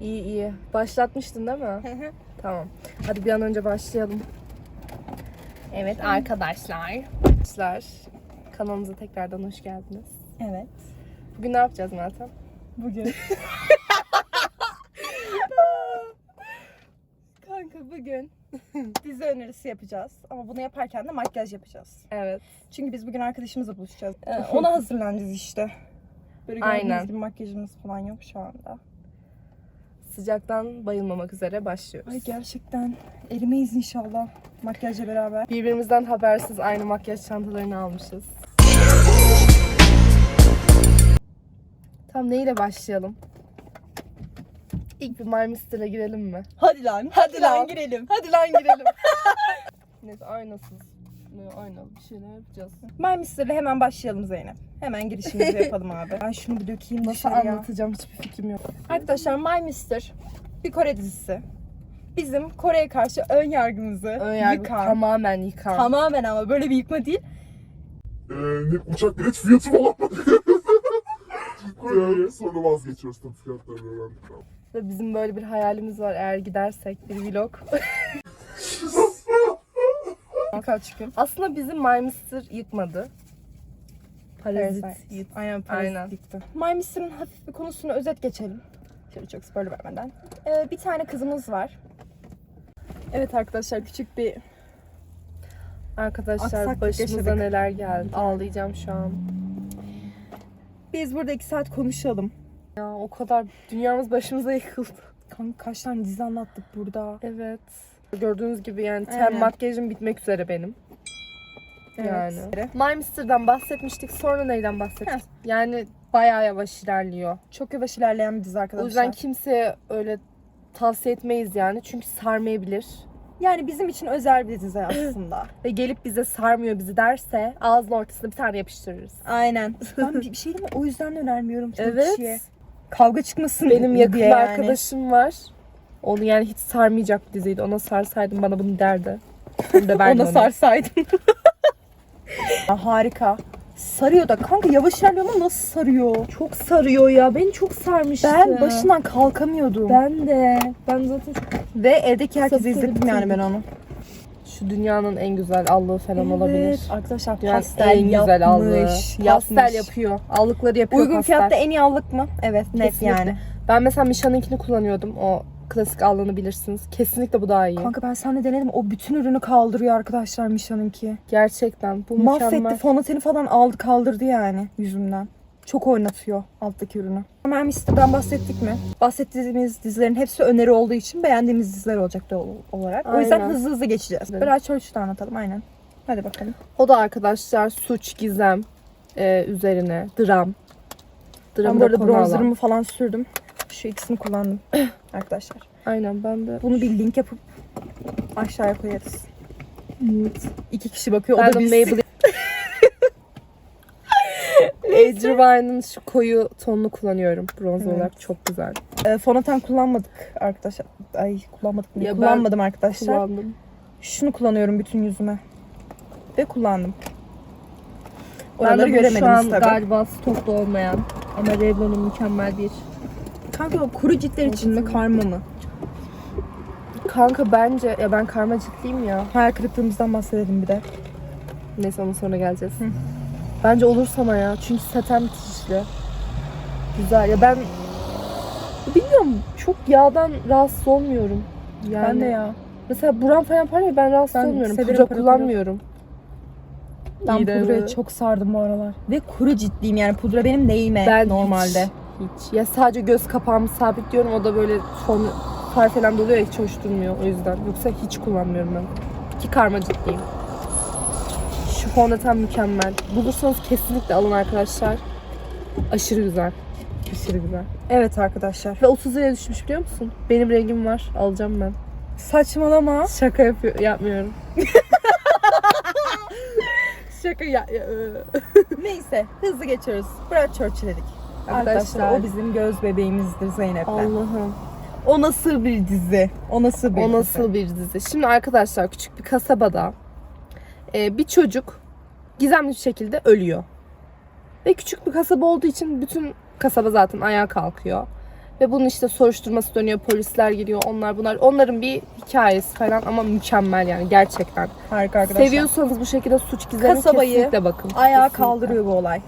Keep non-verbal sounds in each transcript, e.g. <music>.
İyi iyi. Başlatmıştın değil mi? tamam. Hadi bir an önce başlayalım. Evet arkadaşlar. Arkadaşlar kanalımıza tekrardan hoş geldiniz. Evet. Bugün ne yapacağız Meltem? Bugün. <laughs> Kanka bugün <laughs> dizi önerisi yapacağız. Ama bunu yaparken de makyaj yapacağız. Evet. Çünkü biz bugün arkadaşımızla buluşacağız. <laughs> Ee, ona hazırlanacağız işte. Böyle Aynen. gibi makyajımız falan yok şu anda. Sıcaktan bayılmamak üzere başlıyoruz. Ay gerçekten erimeyiz inşallah makyajla beraber. Birbirimizden habersiz aynı makyaj çantalarını almışız. Tam neyle başlayalım? İlk bir My Mister'a girelim mi? Hadi lan. Hadi lan. girelim. Hadi lan girelim. <laughs> Neyse aynasız. Ne aynalı bir şeyler yapacağız. My Mister'le hemen başlayalım Zeynep. Hemen girişimizi yapalım abi. <laughs> Ben şunu bir dökeyim Nasıl dışarıya. anlatacağım hiçbir fikrim yok. Arkadaşlar My Mister bir Kore dizisi. Bizim Kore'ye karşı ön yargımızı Ön yargı yıkan. tamamen yıkan. Tamamen ama böyle bir yıkma değil. Ee, ne, uçak bilet fiyatı mı <laughs> yani sonra vazgeçiyoruz tabii fiyatlarını öğrendik. Ve bizim böyle bir hayalimiz var eğer gidersek bir vlog. <laughs> Birkaç gün. Aslında bizim My Mister yıkmadı. Parazit. Aynen Aynen. Parazit yıktı. My Mister'ın hafif bir konusunu özet geçelim. Şöyle çok spoiler vermeden. Ee, bir tane kızımız var. Evet arkadaşlar küçük bir Arkadaşlar Aksaklık başımıza yaşadık. neler geldi. Ağlayacağım şu an. Biz burada iki saat konuşalım. Ya o kadar dünyamız başımıza yıkıldı. Kanka kaç tane dizi anlattık burada. Evet. Gördüğünüz gibi yani ten Aynen. makyajım bitmek üzere benim. Yani. My Mister'dan bahsetmiştik. Sonra neyden bahsettik? Heh. Yani bayağı yavaş ilerliyor. Çok yavaş ilerleyen bir dizi arkadaşlar. O yüzden kimseye öyle tavsiye etmeyiz yani. Çünkü sarmayabilir. Yani bizim için özel bir dizi aslında. <laughs> Ve gelip bize sarmıyor bizi derse ağzının ortasına bir tane yapıştırırız. Aynen. Ben bir, bir şey diyeyim mi? O yüzden önermiyorum çoğu Evet. kişiye. Kavga çıkmasın Benim yakın diye bir yani. arkadaşım var. Onu yani hiç sarmayacak bir diziydi. Ona sarsaydım bana bunu derdi. <laughs> Ben de ben Ona sarsaydım. <laughs> Harika. Sarıyor da kanka yavaş ilerliyor ama nasıl sarıyor? Çok sarıyor ya. Beni çok sarmıştı. Ben başından kalkamıyordum. Ben de. Ben zaten çok... Ve evdeki herkese Sapı izledim yani ben onu. Şu dünyanın en güzel allığı falan olabilir. Arkadaşlar Dünyanın pastel en güzel allığı. yapmış. Pastel yapmış. yapıyor. Allıkları yapıyor Uygun pastel. fiyatta en iyi allık mı? Evet net Kesinlikle. yani. Ben mesela Misha'nınkini kullanıyordum. O klasik allığını bilirsiniz. Kesinlikle bu daha iyi. Kanka ben seninle denedim. O bütün ürünü kaldırıyor arkadaşlar Misha'nınki. Gerçekten bu Mahvetti. mükemmel. Fonateni falan aldı kaldırdı yani yüzümden. Çok oynatıyor alttaki ürünü. Hemen Mister'dan bahsettik mi? Bahsettiğimiz dizilerin hepsi öneri olduğu için beğendiğimiz diziler olacak doğal olarak. O yüzden Aynen. hızlı hızlı geçeceğiz. Evet. Biraz Church'ta anlatalım aynen. Hadi bakalım. O da arkadaşlar suç, gizem e, üzerine. Dram. Ben Dramı bu da arada bronzerımı falan sürdüm. Şu ikisini kullandım <clears throat> arkadaşlar. Aynen ben de. Bunu bir link yapıp aşağıya koyarız. İki kişi bakıyor. O Ben da de biz. Maybelline. <laughs> Edgewine'ın şu koyu tonunu kullanıyorum bronz Evet. olarak. Çok güzel. E, fondöten kullanmadık arkadaşlar. Ay kullanmadık mı? Ya ben Kullanmadım arkadaşlar. Kullandım. Şunu kullanıyorum bütün yüzüme. Ve kullandım. Ben Oraları de bu şu göremediniz an tabii. galiba stokta olmayan ama Revlon'un mükemmel bir Kanka kuru ciltler için mi karma mı? Kanka bence ya ben karma ciddiyim ya. Hayal kırıklığımızdan bahsedelim bir de. Neyse onun sonra geleceğiz. Bence olur sana ya. Çünkü saten bitişli. Güzel. Ya ben bilmiyorum çok yağdan rahatsız olmuyorum. Yani Ben de ya. Mesela buram falan var ya ben rahatsız Ben olmuyorum. Pudra kullanmıyorum. Ben İyi pudraya çok sardım bu aralar. Ve kuru ciddiyim yani pudra benim neyime Ben normalde. Hiç, hiç. Ya sadece göz kapağımı sabitliyorum. O da böyle fon far falan doluyor ya hiç hoş durmuyor o yüzden. Yoksa hiç kullanmıyorum ben. Ki karma ciddiyim. Şu fondöten mükemmel. Bulursanız kesinlikle alın arkadaşlar. Aşırı güzel. Aşırı güzel. Evet arkadaşlar. Ve 30 liraya düşmüş biliyor musun? Benim rengim var. Alacağım ben. Saçmalama. Şaka yapıyor, yapmıyorum. <laughs> Şaka ya, ya- Neyse hızlı geçiyoruz. Brad Church dedik. Arkadaşlar Arkadaşlar. o bizim göz bebeğimizdir Zeynep'le. Allah'ım. O nasıl bir dizi? O nasıl bir O dizi? nasıl bir dizi? Şimdi arkadaşlar küçük bir kasabada e, bir çocuk gizemli bir şekilde ölüyor. Ve küçük bir kasaba olduğu için bütün kasaba zaten ayağa kalkıyor. Ve bunun işte soruşturması dönüyor, polisler geliyor, onlar bunlar. Onların bir hikayesi falan ama mükemmel yani gerçekten. Harika arkadaşlar. Seviyorsanız bu şekilde suç gizemi Kasabayı kesinlikle bakın. Ayağa Kesinlikle. kaldırıyor bu olay.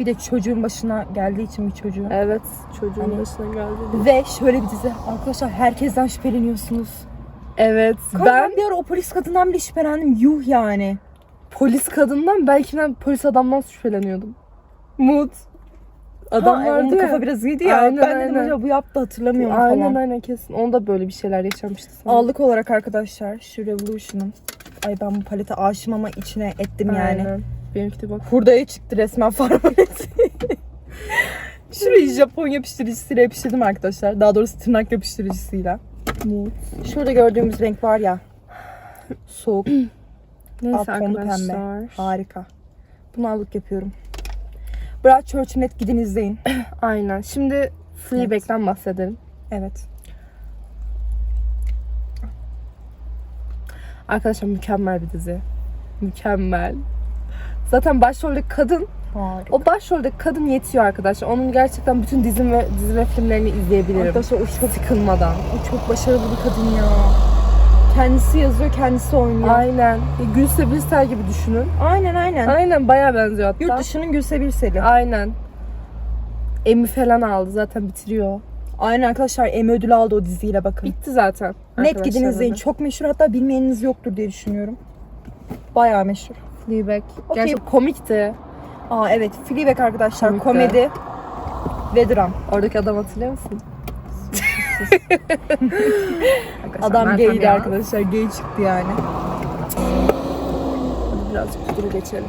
Bir de çocuğun başına geldiği için bir çocuğun. Evet, çocuğun Hani- başına geldi. Ve şöyle bir dizi. Arkadaşlar herkesten şüpheleniyorsunuz. Evet, Ben, ben bir ara o polis kadından bile şüphelendim. Yuh yani. polis kadından belki ben polis adamdan şüpheleniyordum. Mut. Adam ha, vardı onun ya. kafa biraz iyiydi ya. Aynen, ben dedim aynen. acaba bu yaptı hatırlamıyorum Aynen falan. aynen kesin. Onda böyle bir şeyler yaşamıştı sanırım. Aldık olarak arkadaşlar şu Revolution'un. Ay ben bu palete aşığım ama içine ettim yani. Benimki de bak. Hurdaya çıktı resmen far paleti. <laughs> Şurayı Japon yapıştırıcısıyla yapıştırdım arkadaşlar. Daha doğrusu tırnak yapıştırıcısıyla. Şurada gördüğümüz renk var ya. Soğuk. <clears throat> Neyse Alt arkadaşlar. Harika. Bunu aldık yapıyorum. Brad Church'un et gidin izleyin. <clears throat> Aynen. Şimdi Fleabag'den bahsedelim. Evet. Arkadaşlar mükemmel bir dizi. Mükemmel. Zaten başroldeki kadın, Harika. o başroldeki kadın yetiyor arkadaşlar. Onun gerçekten bütün dizi ve dizi ve filmlerini izleyebilirim. Arkadaşlar o çok, sıkılmadan. o çok başarılı bir kadın ya. Kendisi yazıyor, kendisi oynuyor. Aynen. Gülse Birsel gibi düşünün. Aynen aynen. Aynen bayağı benziyor hatta. Yurt dışının Gülse Birsel'i. Aynen. Emmy falan aldı zaten bitiriyor. Aynen arkadaşlar Emmy ödülü aldı o diziyle bakın. Bitti zaten. Net gidin izleyin. Çok meşhur hatta bilmeyeniniz yoktur diye düşünüyorum. Bayağı meşhur. Fleabag. Okey. Gerçekten komikti. Aa evet Fleabag arkadaşlar Komikti. komedi ve dram. Oradaki adam hatırlıyor musun? <laughs> Adam gaydi arkadaşlar gay çıktı yani. Hadi birazcık pudru geçelim.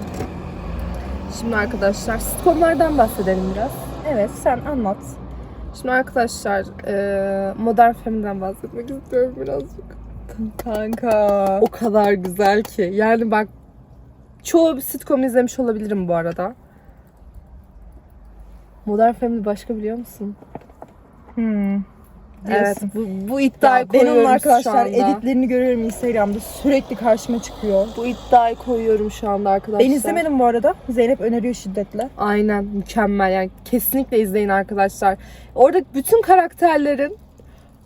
Şimdi arkadaşlar sitcomlardan bahsedelim biraz. Evet sen anlat. Şimdi arkadaşlar eee Modern Family'den bahsetmek istiyorum birazcık. Kanka. O kadar güzel ki. Yani bak çoğu sitcom izlemiş olabilirim bu arada. Modern Family başka biliyor musun? Hmm. Evet. Bu, bu iddiayı Ya koyuyorum şu arkadaşlar anda. editlerini görüyorum Instagram'da sürekli karşıma çıkıyor. Bu iddiayı koyuyorum şu anda arkadaşlar. Ben izlemedim bu arada. Zeynep öneriyor şiddetle. Aynen mükemmel yani kesinlikle izleyin arkadaşlar. Orada bütün karakterlerin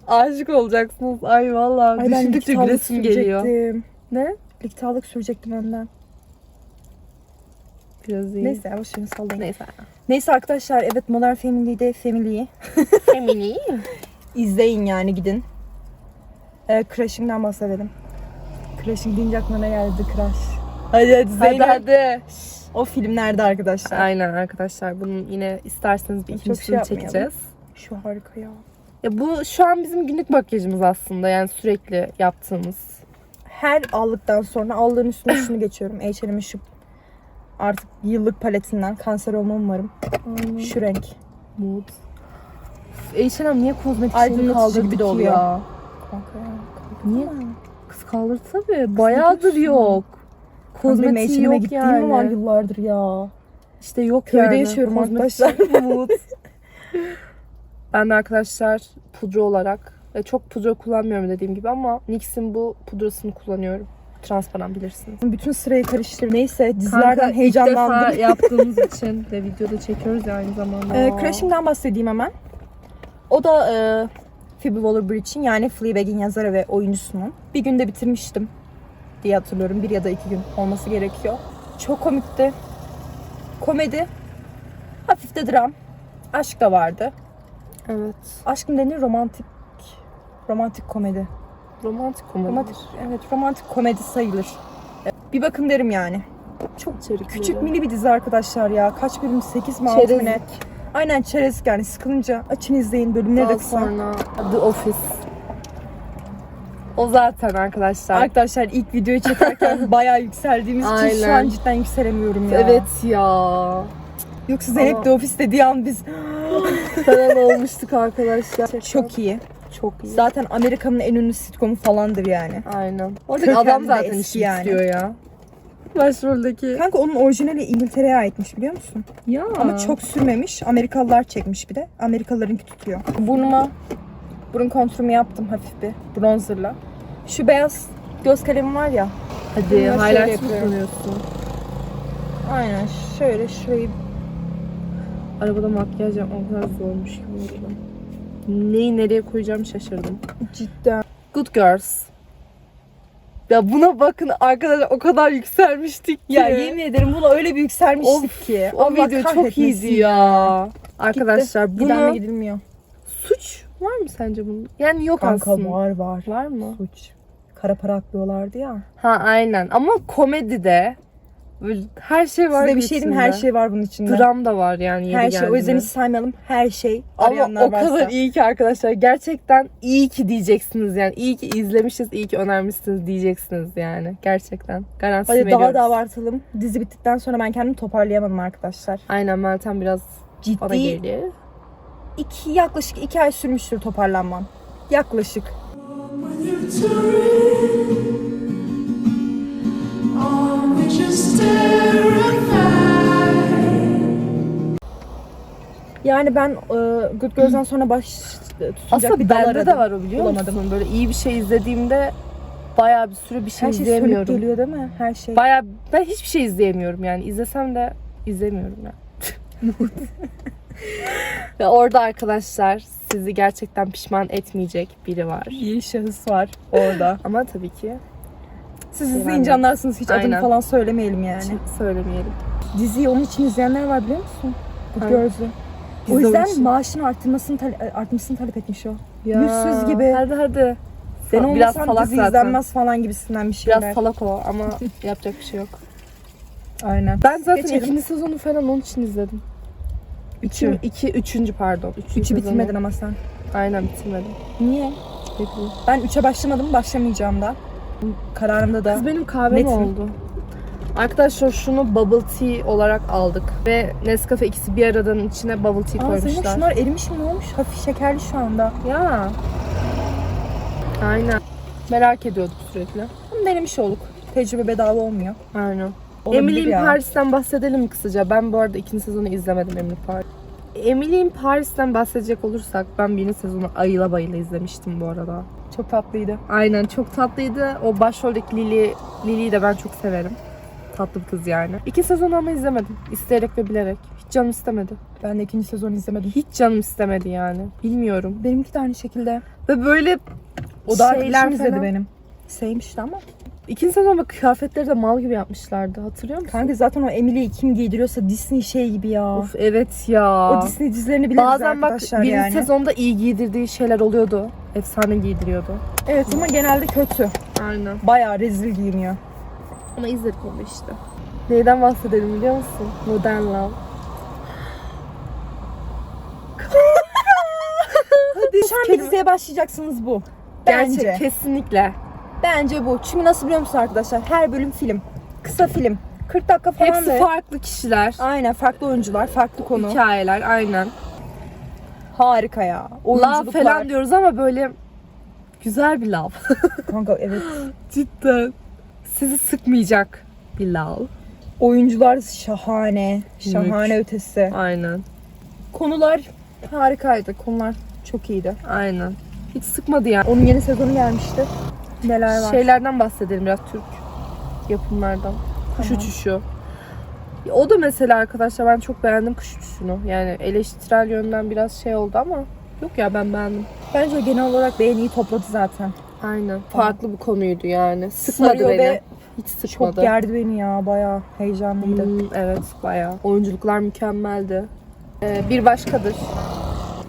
aşık olacaksınız. Ay vallahi Ay düşündükçe gülesim geliyor. Ne? Likitalık sürecektim önden. Biraz iyi. Neyse yavaş yavaş sallayın. Neyse. Neyse arkadaşlar evet Modern Family'de Family'yi <laughs> Family. izleyin yani gidin. Ee, Crashing'den bahsedelim. Crashing deyince aklıma ne geldi Crash. Hadi hadi hadi Zeynep. hadi. O filmlerde arkadaşlar. Aynen arkadaşlar bunun yine isterseniz bir ikincisini şey çekeceğiz. Şu harika ya. Ya bu şu an bizim günlük makyajımız aslında yani sürekli yaptığımız. Her aldıktan sonra aldığın üstüne <coughs> şunu geçiyorum. H&M'in şu artık yıllık paletinden kanser olmam umarım. Şu renk. Mood. H&M niye kozmetik şeyini kaldırdı gibi de oluyor. ya? Kanka ya. Niye? Kız kaldırdı tabii. Bayağıdır yok. Kozmetiği yok gittiğim mi var yıllardır ya. İşte yok Köyde yani. yaşıyorum Kozmetik arkadaşlar. mood. <laughs> ben de arkadaşlar pudra olarak ve çok pudra kullanmıyorum dediğim gibi ama NYX'in bu pudrasını kullanıyorum. Transparan bilirsiniz. Bütün sırayı karıştır. Neyse dizilerden heyecanlandım. İlk defa yaptığımız <laughs> için de videoda çekiyoruz ya aynı zamanda. Ee, Crashing'den bahsedeyim hemen. O da e, Phoebe Waller-Bridge'in yani Fleabag'in yazarı ve oyuncusunun. Bir günde bitirmiştim diye hatırlıyorum. Bir ya da iki gün olması gerekiyor. Çok komikti. Komedi. Hafif de dram. Aşk da vardı. Evet. Aşk mı denir? Romantik. Romantik komedi. Romantik komedi. Romantik, evet romantik komedi sayılır. Bir bakın derim yani. Çok içerikli. Küçük mini bir dizi arkadaşlar ya. Kaç bölüm? 8 mi 6 mı Çerezlik. ne? Aynen çerezlik yani. Sıkılınca açın izleyin. Bölümleri de Daha kısa. sonra The Office. O zaten arkadaşlar. Arkadaşlar ilk videoyu çekerken <laughs> bayağı yükseldiğimiz için şu Aynen. an cidden yükselemiyorum ya. Evet ya. Yoksa Zeynep Ama- de ofis dediği an biz Falan olmuştuk arkadaşlar. çok iyi. Çok iyi. Zaten Amerika'nın en ünlü sitcomu falandır yani. Aynen. Oradaki Kökenli adam zaten işi yani. istiyor ya. Başroldeki. Kanka onun orijinali İngiltere'ye aitmiş biliyor musun? Ya. Ama çok sürmemiş. Amerikalılar çekmiş bir de. Amerikalılarınki tutuyor. Burnuma burun kontürümü yaptım hafif bir bronzerla. Şu beyaz göz kalemi var ya. Hadi highlight kullanıyorsun? Aynen şöyle şurayı Arabada makyaj yapmak o kadar zormuş arada. Neyi nereye koyacağım şaşırdım. cidden. Good Girls. Ya buna bakın arkadaşlar o kadar yükselmiştik ki. Ya yemin ederim buna öyle bir yükselmiştik Of, ki. o Allah video çok iyiydi ya. Arkadaşlar Gitti. Bunu gidilmiyor? suç var mı sence bunun? Yani yok Kanka aslında. var var. Var mı? Suç. Kara para aklıyorlardı ya. Ha aynen ama komedide böyle her şey var. Size bir şey diyeyim her şey var bunun içinde. Dram da var yani yeri her şey. O yüzden hiç saymayalım. Her şey. Ama Arayanlar o kadar varsa. iyi ki arkadaşlar. Gerçekten iyi ki diyeceksiniz yani. İyi ki izlemişiz, iyi ki önermişsiniz diyeceksiniz yani. Gerçekten. Garanti Hadi veriyoruz. daha da abartalım. Dizi bittikten sonra ben kendimi toparlayamadım arkadaşlar. Aynen Meltem biraz bana Ciddi geliyor. iki, yaklaşık iki ay sürmüştür toparlanmam. Yaklaşık. When you turn, Yani ben e, Good Girls'dan sonra baş tutacak Aslında bir dal bende aradım. de var o biliyor Bulamadım. musun? Böyle iyi bir şey izlediğimde bayağı bir süre bir şey Her şey sönük izleyemiyorum. geliyor değil mi? Her şey. Bayağı ben hiçbir şey izleyemiyorum yani. İzlesem de izlemiyorum yani. <laughs> Ve orada arkadaşlar sizi gerçekten pişman etmeyecek biri var. iyi şahıs var orada. Ama tabii ki Siz Yani. izleyince anlarsınız hiç adını Aynen. falan söylemeyelim yani. hiç söylemeyelim. Diziyi onun için izleyenler var biliyor musun? Girls'ü. Biz O de yüzden maaşını arttırmasını, tale- artmasını talep etmiş o. Ya, Yüzsüz gibi. Hadi hadi. Ben Sa- biraz salak dizi zaten. izlenmez falan gibisinden bir şeyler. Biraz salak o ama <laughs> yapacak bir şey yok. Aynen. Ben zaten Geçelim. ikinci sezonu falan onun için izledim. Üçü. İki, iki üçüncü pardon. Üçüncü Üçü sezonu. bitirmedin ama sen. Aynen bitirmedim. Niye? Ne bileyim. Ben üçe başlamadım, başlamayacağım da. Kararımda da. Kız benim kahvem Netim. oldu. Arkadaşlar şunu bubble tea olarak aldık. Ve Nescafe ikisi bir aradanın içine bubble tea Aa Zeynep koymuşlar. şunlar erimiş mi ne olmuş? Hafif şekerli şu anda. Ya. Aynen. Merak ediyorduk sürekli. Ama denemiş olduk. Tecrübe bedava olmuyor. Aynen. Olabilir Emily in ya. Paris'ten bahsedelim mi kısaca? Ben bu arada ikinci sezonu izlemedim Emily Paris. Emily in Paris'ten bahsedecek olursak ben birinci sezonu ayıla bayıla izlemiştim bu arada. Çok tatlıydı. Aynen çok tatlıydı. O başroldeki Lily, Lily'yi de ben çok severim. Tatlı bir kız yani. İki sezon ama izlemedim. İsteyerek ve bilerek. Hiç canım istemedi. Ben de ikinci sezonu izlemedim. Hiç canım istemedi yani. Bilmiyorum. Benimki de aynı şekilde. Ve böyle O da şeyler izledi falan- benim. Sevmişti ama. İkinci sezonda kıyafetleri de mal gibi yapmışlardı. Hatırlıyor musun? Kanka zaten o Emily'yi kim giydiriyorsa Disney şey gibi ya. Of evet ya. O Disney dizilerini biliriz Bazen bak arkadaşlar birinci yani. sezonda iyi giydirdiği şeyler oluyordu. Efsane giydiriyordu. Evet ama genelde kötü. Aynen. Bayağı rezil giyiniyor. Ama izledik onu işte. Neyden bahsedelim biliyor musun? Modern Love. Şu an bir diziye başlayacaksınız bu. Gerçek Bence. kesinlikle. Bence bu. Çünkü nasıl biliyor musun arkadaşlar? Her bölüm film. Kısa film. 40 dakika falan Hepsi ve- farklı kişiler. Aynen farklı oyuncular, farklı konu. Hikayeler aynen. Harika ya. Love Oyunculuklar. falan diyoruz ama böyle güzel bir love. <laughs> Kanka evet. Cidden. Sizi sıkmayacak bir love. Oyuncular şahane. Şahane ötesi. Aynen. Konular harikaydı. Konular çok iyiydi. Aynen. Hiç sıkmadı yani. Onun yeni sezonu gelmişti. Neler var? Şeylerden bahsedelim biraz Türk yapımlardan. Kuş Tamam. uçuşu. O da mesela arkadaşlar ben çok beğendim kuş uçuşunu. Yani eleştirel yönden biraz şey oldu ama yok ya ben beğendim. Bence genel olarak beğeniyi topladı zaten. Aynen. Farklı bir konuydu yani. Sıkmadı Sarıyor beni. ve Hiç Çok sıkmadı. gerdi beni ya. Bayağı heyecanlıydı. Hmm, evet bayağı. Oyunculuklar mükemmeldi. Ee, bir başkadır.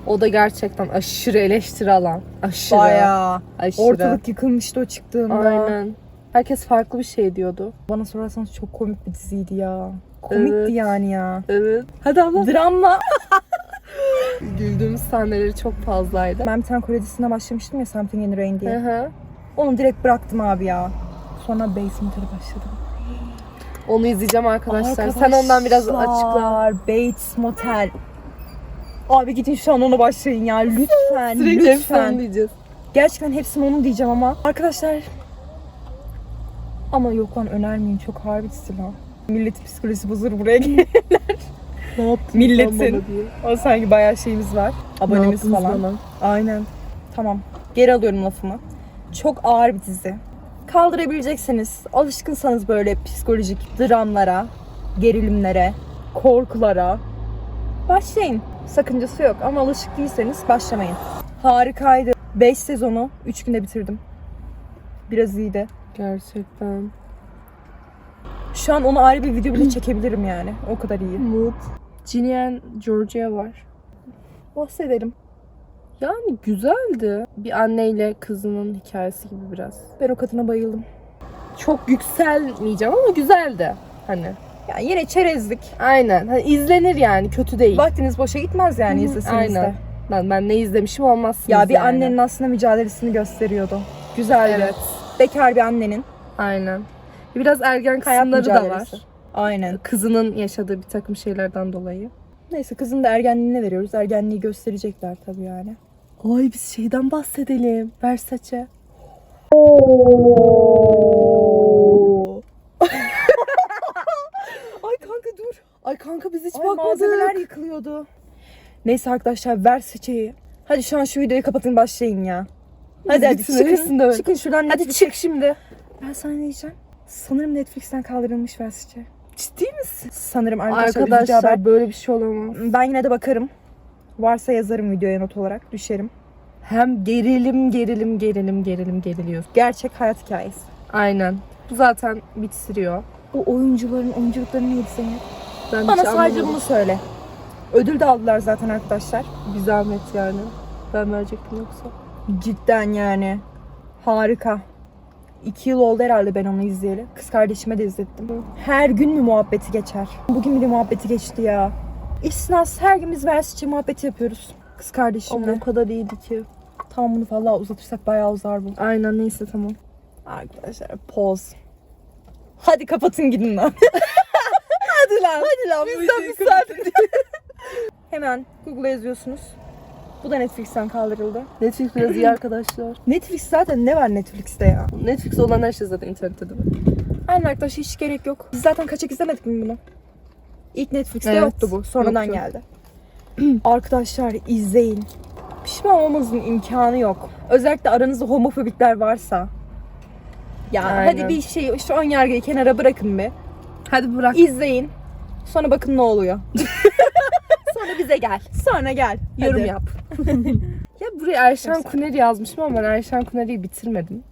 O da gerçekten aşırı eleştiri alan. Aşırı. Bayağı. Aşırı. Ortalık yıkılmıştı o çıktığında. Aynen. Herkes farklı bir şey diyordu. Bana sorarsanız çok komik bir diziydi ya. Komikti Evet. yani ya. Evet. Hadi abla. Dramla. <laughs> Güldüğümüz sahneleri çok fazlaydı. Ben bir tane Kore dizisine başlamıştım ya Something in the Rain Hı diye. hı. Onu direkt bıraktım abi ya. Sonra Basement'e başladım. Onu izleyeceğim arkadaşlar. Sen ondan biraz açıkla. Arkadaşlar, Bates Motel. Abi gidin şu an ona başlayın ya lütfen Sürekli hepsini lütfen. diyeceğiz. Gerçekten hepsini onu diyeceğim ama. Arkadaşlar Ama yok lan önermeyeyim çok harbi dizi lan. Milletin psikolojisi bozulur buraya gelir. Ne yaptın Milletin. o sanki bayağı şeyimiz var. Ne Abonemiz yaptınız falan. bana? Aynen. Tamam. Geri alıyorum lafımı. Çok ağır bir dizi. Kaldırabilecekseniz, alışkınsanız böyle psikolojik dramlara, gerilimlere, korkulara başlayın. Sakıncası yok ama alışık değilseniz başlamayın. Harikaydı. 5 sezonu 3 günde bitirdim. Biraz iyiydi. Gerçekten. Şu an onu ayrı bir video bile çekebilirim yani. O kadar iyi. Mood. Ginny and Georgia var. Bahsedelim. Yani güzeldi. Bir anneyle kızının hikayesi gibi biraz. Ben o kadına bayıldım. Çok yükselmeyeceğim ama güzeldi. Hani. Yani yine çerezlik. Aynen. Hani izlenir yani. Kötü değil. Vaktiniz boşa gitmez yani izleseniz de. aynen. Ben, ben ne izlemişim olmazsınız Ya bir yani. annenin aslında mücadelesini gösteriyordu. Güzeldi. Evet. Bekar bir annenin. Aynen. Biraz ergen Hayat kısımları da var. mücadelesi. Aynen. Kızının yaşadığı bir takım şeylerden dolayı. Neyse kızın da ergenliğine veriyoruz. Ergenliği gösterecekler tabii yani. Ay biz şeyden bahsedelim. Versace. <laughs> Ay kanka dur. Ay kanka biz hiç Ay malzemeler yıkılıyordu. Neyse arkadaşlar ver seçeyi. Hadi şu an şu videoyu kapatın başlayın ya. Hadi hadi çıkın. de. Çıkın şuradan Hadi Netflix. çık şimdi. Ben sana ne diyeceğim? Sanırım Netflix'ten kaldırılmış Versace. Ciddi misin? Sanırım arkadaşlar, Arkadaşlar haber. böyle bir şey olamaz. Ben yine de bakarım. Varsa yazarım videoya not olarak. Düşerim. Hem gerilim gerilim gerilim gerilim geriliyor. Gerçek hayat hikayesi. Aynen. Bu zaten bitiriyor. Bu oyuncuların oyunculukları neydi senin? Ben Bana sadece anlamadım. bunu söyle. Ödül de aldılar zaten arkadaşlar. Bir zahmet yani. Ben verecektim yoksa. Cidden yani. Harika. İki yıl oldu herhalde ben onu izleyeli. Kız kardeşime de izlettim. Her gün mü muhabbeti geçer? Bugün bile muhabbeti geçti ya. İstisnasız her gün biz Versace muhabbeti yapıyoruz. Kız Ama kardeşimle. o kadar iyiydi ki. Tamam bunu vallahi uzatırsak bayağı uzar bu. Aynen neyse tamam. Arkadaşlar poz. Hadi kapatın gidin lan. <laughs> Hadi lan. Hadi lan. Bizden bir kapatın. Hemen Google'a yazıyorsunuz. Bu da Netflix'ten kaldırıldı. Netflix biraz iyi arkadaşlar. <clears throat> Netflix zaten ne var Netflix'te ya? Netflix olan her şey zaten internette değil mi? Aynen arkadaşlar hiç gerek yok. Biz zaten kaçak izlemedik mi bunu? İlk Netflix'te Evet, yoktu bu. Sonradan yoktu. geldi. <clears throat> arkadaşlar izleyin. Pişman olmanızın imkanı yok. Özellikle aranızda homofobikler varsa. Ya Aynen. hadi bir şey şu ön yargıyı kenara bırakın bir. Hadi bırak. İzleyin. Sonra bakın ne oluyor. <laughs> Sonra bize gel. Sonra gel. Yorum Hadi. yap. <laughs> ya buraya Erşen Çok Kuneri yazmışım ama ben Erşen Kuneri'yi bitirmedim.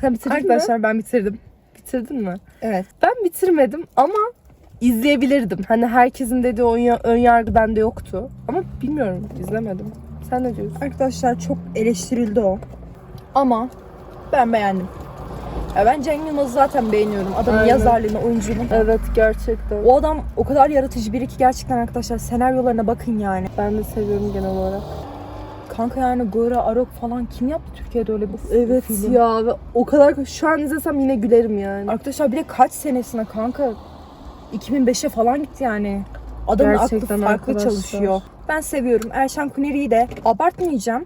Sen bitirdin mi? Arkadaşlar ben bitirdim. Bitirdin mi? Evet. Ben bitirmedim ama izleyebilirdim. Hani herkesin dediği ön, ön yargı bende yoktu. Ama bilmiyorum izlemedim. Sen ne diyorsun? Arkadaşlar çok eleştirildi o. Ama ben beğendim. Ya ben Cem Yılmaz'ı zaten beğeniyorum. Adamın Aynen. yazarlığını, oyunculuğunu. Evet gerçekten. O adam o kadar yaratıcı biri ki gerçekten arkadaşlar senaryolarına bakın yani. Ben de seviyorum genel olarak. Kanka yani Gora Arok falan kim yaptı Türkiye'de öyle bir Evet film? ya ve o kadar şu an izlesem yine gülerim yani. Arkadaşlar bile kaç senesine kanka 2005'e falan gitti yani. Adamın aklı Gerçekten farklı arkadaşlar. çalışıyor. Ben seviyorum. Erşen Kuneri'yi de abartmayacağım.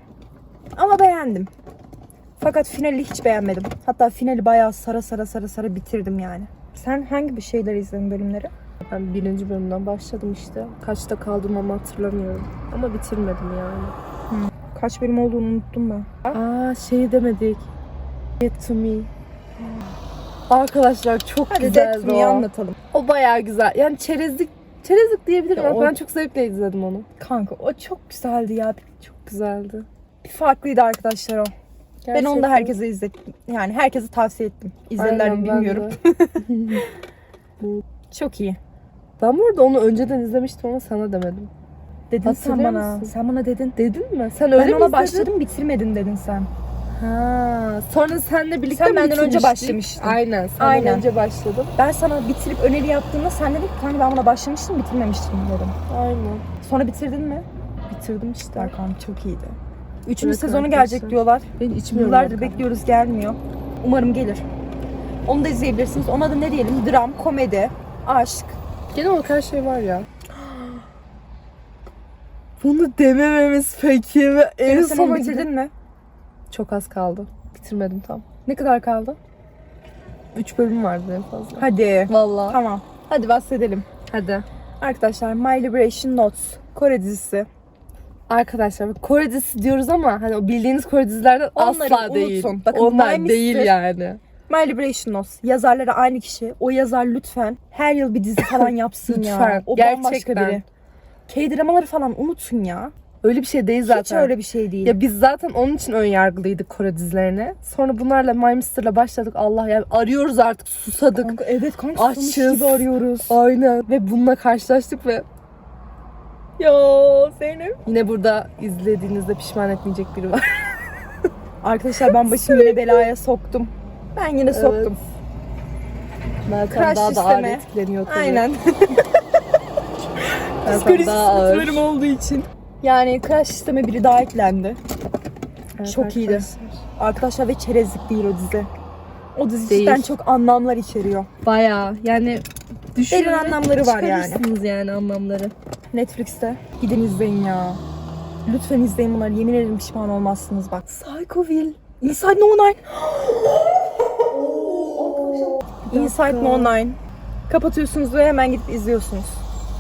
Ama beğendim. Fakat finali hiç beğenmedim. Hatta finali bayağı sara sara sara sara bitirdim yani. Sen hangi bir şeyler izledin bölümleri? Ben birinci bölümden başladım işte. Kaçta kaldım ama hatırlamıyorum. Ama bitirmedim yani. Kaç bölüm olduğunu unuttum ben. Aa şey demedik. Get to me. Arkadaşlar çok Hadi güzeldi o. anlatalım. O bayağı güzel. Yani çerezlik çerezlik diyebilirim. Ya ama o- Ben çok zevkle izledim onu. Kanka o çok güzeldi ya. Çok güzeldi. Bir farklıydı arkadaşlar o. Ben onu da Gerçekten. herkese izlettim. Yani herkese tavsiye ettim. İzlediler mi bilmiyorum. <laughs> Çok iyi. Ben bu arada onu önceden izlemiştim ama sana demedim. Dedin sen Hatırlıyor bana. musun? Sen bana dedin. Dedin mi? Sen öyle ben mi ona izledin? başladım bitirmedin dedin sen. Ha. Sonra seninle birlikte Sen mi benden önce bitirmiştik? başlamıştın. Aynen. Senden Aynen. önce başladım. Ben sana bitirip öneri yaptığımda sen dedin ki kanka ben buna başlamıştım bitirmemiştim dedim. Aynen. Sonra bitirdin mi? Bitirdim işte. Berkan çok iyiydi. Üçüncü Evet sezonu arkadaşlar. gelecek diyorlar. Ben içmiyorum. Yıllardır Berkan. bekliyoruz gelmiyor. Umarım gelir. Onu da izleyebilirsiniz. Ona da ne diyelim? Dram, komedi, aşk. Genel olarak her şey var ya. <gasps> Bunu demememiz peki en sona bitirdin mi? Çok az kaldı. Bitirmedim tam. Ne kadar kaldı? 3 bölüm vardı en fazla. Hadi. Vallahi. Tamam. Hadi bahsedelim. Hadi. Arkadaşlar My Liberation Notes Kore dizisi. Arkadaşlar Kore dizisi diyoruz ama hani o bildiğiniz Kore dizilerden Onları asla değil. unutun. Bakın, Onlar My değil Mister- yani. My Liberation Notes. Yazarları aynı kişi. O yazar lütfen her yıl bir dizi falan <laughs> yapsın ya. Lütfen, O bambaşka gerçekten. biri. K-dramaları falan unutun ya. Öyle bir şey değil zaten. Hiç öyle bir şey değil. Ya biz zaten onun için ön yargılıydık Kore dizilerine. Sonra bunlarla My Mister'la başladık. Allah ya arıyoruz artık susadık. Kanka, evet kanka Açız. susamış gibi arıyoruz. Aynen. Ve bununla karşılaştık ve Ya Zeynep. yine burada izlediğinizde pişman etmeyecek biri var. <laughs> Arkadaşlar ben başımı yine belaya soktum. Ben yine soktum. Meltem Crush daha da ağır sistemi. etkileniyor tabii. Aynen. <laughs> Meltem Psikolojik daha ağır. olduğu için. Yani Crash sisteme biri daha eklendi. Evet Çok iyiydi. arkadaşlar. Arkadaşlar ve çerezlik değil o dizi. O dizi Değil. cidden çok anlamlar içeriyor. Bayağı yani düşünün anlamları var yani. çıkarırsınız yani anlamları. Netflix'te. Gidin izleyin ya. Lütfen izleyin bunları. Yemin ederim pişman olmazsınız bak. Psychoville. Inside No 9. Inside No 9. Kapatıyorsunuz ve hemen gidip izliyorsunuz.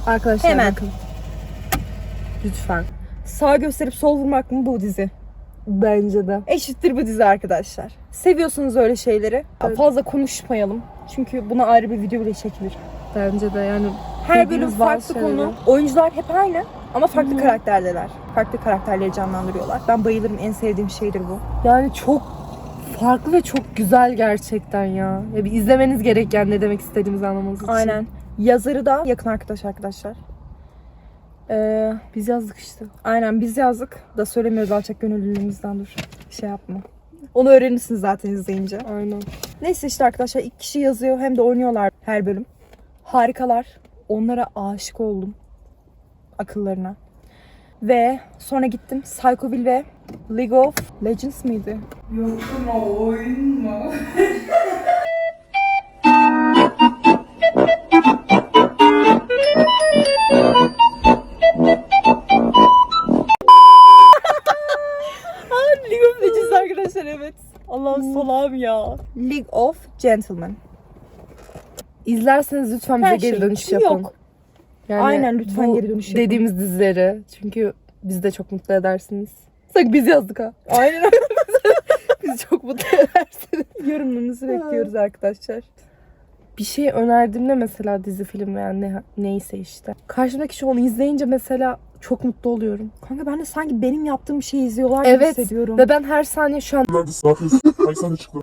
Arkadaşlar Hemen. bakın. Lütfen. Sağ gösterip sol vurmak mı bu dizi? Bence de. Eşittir bu dizi arkadaşlar. Seviyorsunuz öyle şeyleri. Evet. Fazla konuşmayalım. Çünkü buna ayrı bir video bile çekilir. Bence de yani Her bölüm farklı şeyleri. konu. Oyuncular hep aynı ama farklı karakterdeler. Farklı karakterleri canlandırıyorlar. Ben bayılırım. En sevdiğim şeydir bu. yani çok farklı ve çok güzel gerçekten ya. ya bir izlemeniz gerek yani ne demek istediğimizi anlamanız için. Aynen. Yazarı da yakın arkadaş arkadaşlar. Ee, Biz yazdık işte. aynen biz yazdık da söylemiyoruz alçak gönüllülüğümüzden dur. Şey yapma. Onu öğrenirsiniz zaten izleyince. Aynen. Neyse işte arkadaşlar iki kişi yazıyor hem de oynuyorlar her bölüm. Harikalar. Onlara aşık oldum. Akıllarına. Ve sonra gittim Psychoville ve League of Legends miydi? <laughs> League of Legends arkadaşlar evet. Allah'ım salağım ya. League of Gentlemen. İzlerseniz lütfen bize Her geri şey. dönüş Yok. yapın. Yani Aynen, lütfen bu geri dönüş yapın. Dediğimiz dizileri. Çünkü bizi de çok mutlu edersiniz. Sanki biz yazdık ha. Aynen <laughs> Bizi çok mutlu edersiniz. Yorumlarınızı bekliyoruz arkadaşlar. Bir şey önerdiğimde mesela dizi film veya ne, neyse işte. Karşımdaki kişi onu izleyince mesela çok mutlu oluyorum. Kanka ben de sanki benim yaptığım şeyi izliyorlar gibi Evet. hissediyorum. Ve ben her saniye şu an Neredesin? Ne yapıyorsun? De çıktı.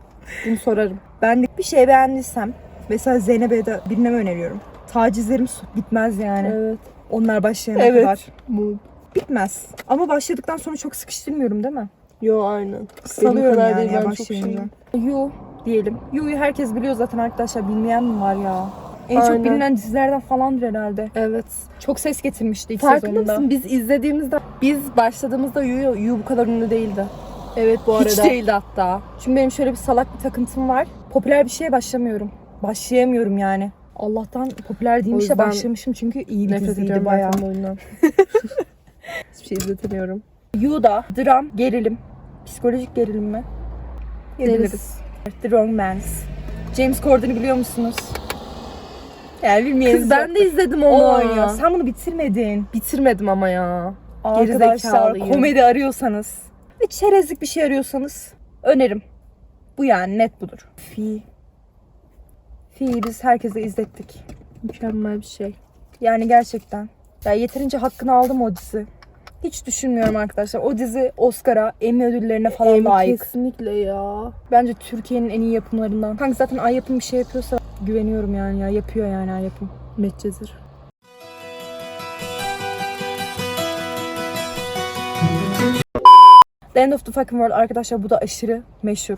bunu sorarım. Ben de bir şey beğendiysem mesela Zeynep'e de birine mi öneriyorum? Tacizlerim bitmez yani. Evet. Onlar başlayana Evet. kadar. Bu. Bitmez. Ama başladıktan sonra çok sıkıştırmıyorum değil mi? Yo aynen. Salıyorum yani değil, ya ben çok başlayınca. şeyim. Yu diyelim. Yu'yu herkes biliyor zaten arkadaşlar. Bilmeyen mi var ya? En çok Aynen. bilinen dizilerden falandır herhalde. Evet. Çok ses getirmişti ilk Farkında sezonunda. mısın? Biz izlediğimizde, biz başladığımızda Yu, Yu bu kadar ünlü değildi. Evet bu arada. Hiç değildi hatta. Çünkü benim şöyle bir salak bir takıntım var. Popüler bir şeye başlamıyorum. Başlayamıyorum yani. Allah'tan popüler değilmiş de yüzden başlamışım çünkü iyi bir diziydi bayağı. <laughs> Hiçbir şey izletemiyorum. Yu'da dram, gerilim. Psikolojik gerilim mi? Diyebiliriz. The Romance. James Corden'ı biliyor musunuz? Yani bilmeyeniniz Kız ben de izledim o onu. oynuyor. Sen bunu bitirmedin. Bitirmedim ama ya. Arkadaşlar komedi arıyorsanız ve çerezlik bir şey arıyorsanız önerim. Bu yani net budur. Fi. Fi'yi biz herkese izlettik. Mükemmel bir şey. Yani gerçekten. Ya yeterince hakkını aldım o dizi. Hiç düşünmüyorum arkadaşlar. O dizi Oscar'a, Emmy ödüllerine falan Em, layık. Kesinlikle ya. Bence Türkiye'nin en iyi yapımlarından. Kanka zaten Ay Yapım bir şey yapıyorsa güveniyorum yani ya. Yapıyor yani Ay Yapım. Medcezir. The End of the Fucking World arkadaşlar bu da aşırı meşhur.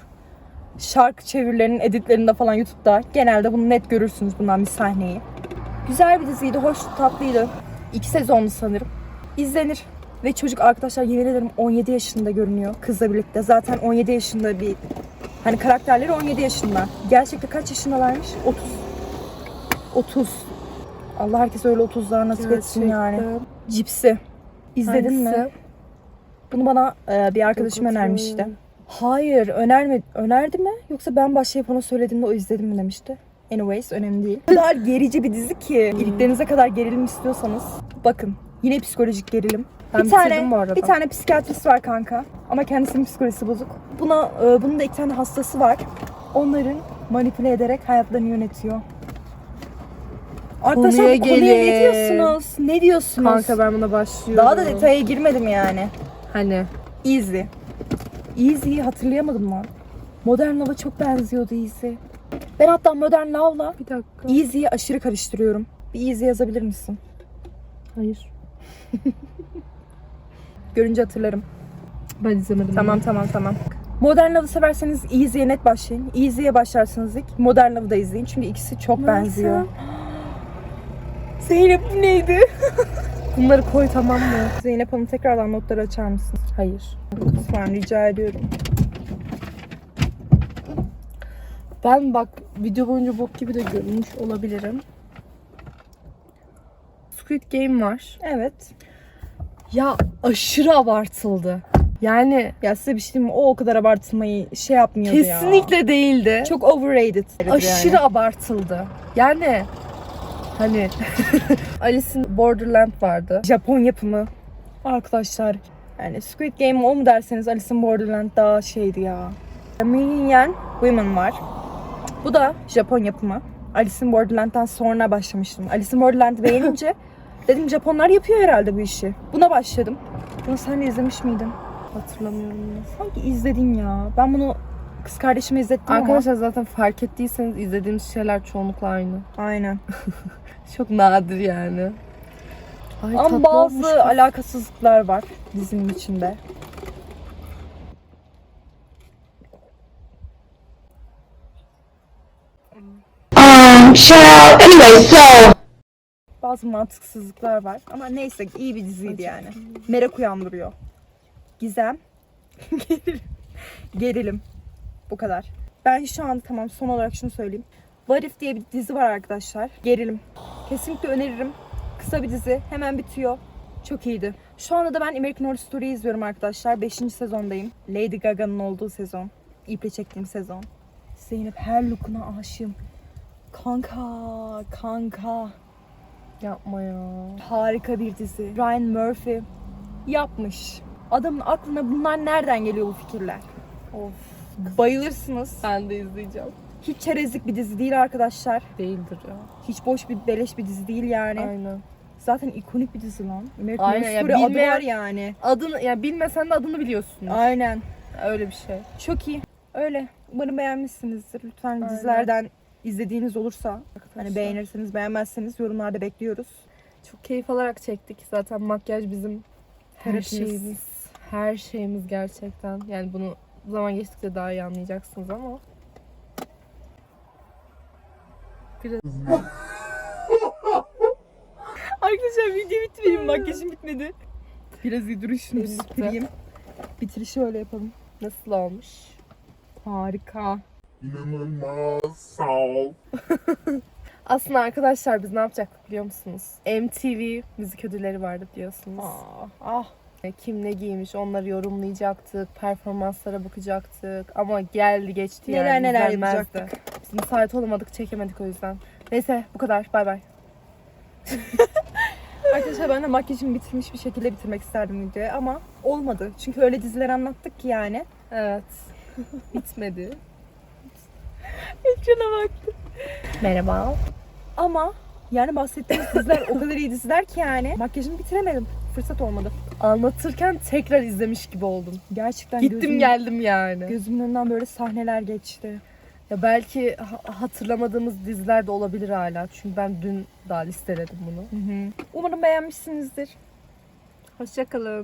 Şarkı çevirilerinin editlerinde falan YouTube'da genelde bunu net görürsünüz bundan bir sahneyi. Güzel bir diziydi, hoş, tatlıydı. İki sezonlu sanırım. İzlenir. Ve çocuk arkadaşlar yemin ederim 17 yaşında görünüyor kızla birlikte. Zaten 17 yaşında bir hani karakterleri 17 yaşında. Gerçekte kaç yaşındalarmış? 30. 30. Allah herkese öyle 30'lar nasip etsin yani. Cipsi. İzledin mi? Hangisi? Bunu bana e, bir arkadaşım önermişti. Hayır önerme, önerdi mi? Yoksa ben başlayıp ona söylediğimde o izledim mi demişti. Anyways önemli değil. O kadar gerici bir dizi ki. iliklerinize kadar gerilim istiyorsanız bakın. Yine psikolojik gerilim. Ben bir tane, bu arada. bir tane psikiyatrist var kanka. Ama kendisinin psikolojisi bozuk. Buna, e, bunun da iki tane hastası var. Onların manipüle ederek hayatlarını yönetiyor. Arkadaşlar Konuya bu konuya ne diyorsunuz? Ne diyorsunuz? Kanka ben buna başlıyorum. Daha da detaya girmedim yani. Hani Easy. Easy'yi hatırlayamadım lan. Modern Love'a çok benziyordu Easy. Ben hatta Modern Love'la bir dakika. Easy'yi aşırı karıştırıyorum. Bir Easy yazabilir misin? Hayır. <laughs> Görünce hatırlarım. Ben izlemedim. Tamam tamam tamam. Modern Love'ı severseniz Easy'ye net başlayın. Easy'ye başlarsanız ilk Modern Love'ı da izleyin. Çünkü ikisi çok benziyor. <gasps> Zeynep bu neydi? <laughs> Bunları koy tamam mı? Zeynep Hanım tekrardan notları açar mısın? Hayır. Lütfen rica ediyorum. Ben bak video boyunca bok gibi de görünmüş olabilirim. Squid Game var. Evet. Ya aşırı abartıldı. Yani Ya size bir şey diyeyim mi? O o kadar abartılmayı şey yapmıyordu ya. kesinlikle değildi. Çok overrated. aşırı abartıldı. Yani hani <laughs> Alice'in Borderland vardı. Japon yapımı. Arkadaşlar yani Squid Game o mu derseniz Alice in Borderland daha şeydi ya. Million Women var. Bu da Japon yapımı. Alice in Borderland'dan sonra başlamıştım. Alice in Borderland beğenince <laughs> dedim Japonlar yapıyor herhalde bu işi. Buna başladım. Bunu sen de izlemiş miydin? Hatırlamıyorum. ya. Sanki izledin ya. Ben bunu kız kardeşime izlettim Arkadaşlar zaten fark ettiyseniz izlediğimiz şeyler çoğunlukla aynı. ama. Aynen. <laughs> Çok nadir yani. Ay, Ama tatlı bazı olmuş. alakasızlıklar var dizinin içinde. Um. Anyway, so Bazı mantıksızlıklar var. Ama neyse iyi bir diziydi yani. Merak uyandırıyor. Gizem. <laughs> Gerilim. Gerilim. Bu kadar. Ben şu an tamam son olarak şunu söyleyeyim. What If diye bir dizi var arkadaşlar. Gerilim. Kesinlikle öneririm. Kısa bir dizi. Hemen bitiyor. Çok iyiydi. Şu anda da ben American Horror Story izliyorum arkadaşlar. 5. sezondayım. Lady Gaga'nın olduğu sezon. İple çektiğim sezon. Zeynep her lookuna aşığım. Kanka, kanka. Yapma ya. Harika bir dizi. Ryan Murphy yapmış. Adamın aklına bunlar nereden geliyor bu fikirler? Of. Bayılırsınız. Ben de izleyeceğim. Hiç çerezlik bir dizi değil arkadaşlar. Değildir ya. Hiç boş bir beleş bir dizi değil yani. Aynen. Zaten ikonik bir dizi lan. American Aynen ya, Story adı bilmeyen- var yani. Adını ya bilmesen de adını biliyorsun. Aynen. Öyle bir şey. Çok iyi. Öyle. Umarım beğenmişsinizdir. Lütfen Aynen. dizilerden izlediğiniz olursa hani Arkadaşlar. beğenirseniz beğenmezseniz yorumlarda bekliyoruz. Çok keyif alarak çektik. Zaten makyaj bizim her Terapimiz. şeyimiz. Her şeyimiz gerçekten. Yani bunu zaman geçtikçe daha iyi anlayacaksınız ama. Biraz... Arkadaşlar video bitti benim makyajım bitmedi. Biraz iyi duruşunu Bitti. bitireyim. Bitirişi öyle yapalım. Nasıl olmuş? Harika. İnanılmaz. Sağ ol. <laughs> Aslında arkadaşlar biz ne yapacaktık biliyor musunuz? MTV müzik ödülleri vardı biliyorsunuz. Ah, ah. Kim ne giymiş onları yorumlayacaktık, performanslara bakacaktık. Ama geldi geçti Neler yani neler izlenmezdi. yapacaktık. Biz müsait olamadık, çekemedik o yüzden. Neyse bu kadar. Bay bay. <laughs> Arkadaşlar ben de makyajımı bitirmiş bir şekilde bitirmek isterdim videoyu ama olmadı. Çünkü öyle diziler anlattık ki yani. Evet. <laughs> Bitmedi. <laughs> Ekrana baktım. Merhaba. Ama yani bahsettiğimiz diziler o kadar iyi diziler ki yani. Makyajımı bitiremedim. Fırsat olmadı. Anlatırken tekrar izlemiş gibi oldum. Gerçekten Gittim gözüm- geldim yani. Gözümün önünden böyle sahneler geçti. Ya belki ha- hatırlamadığımız diziler de olabilir hala. Çünkü ben dün daha listeledim bunu. Umarım beğenmişsinizdir. Hoşçakalın.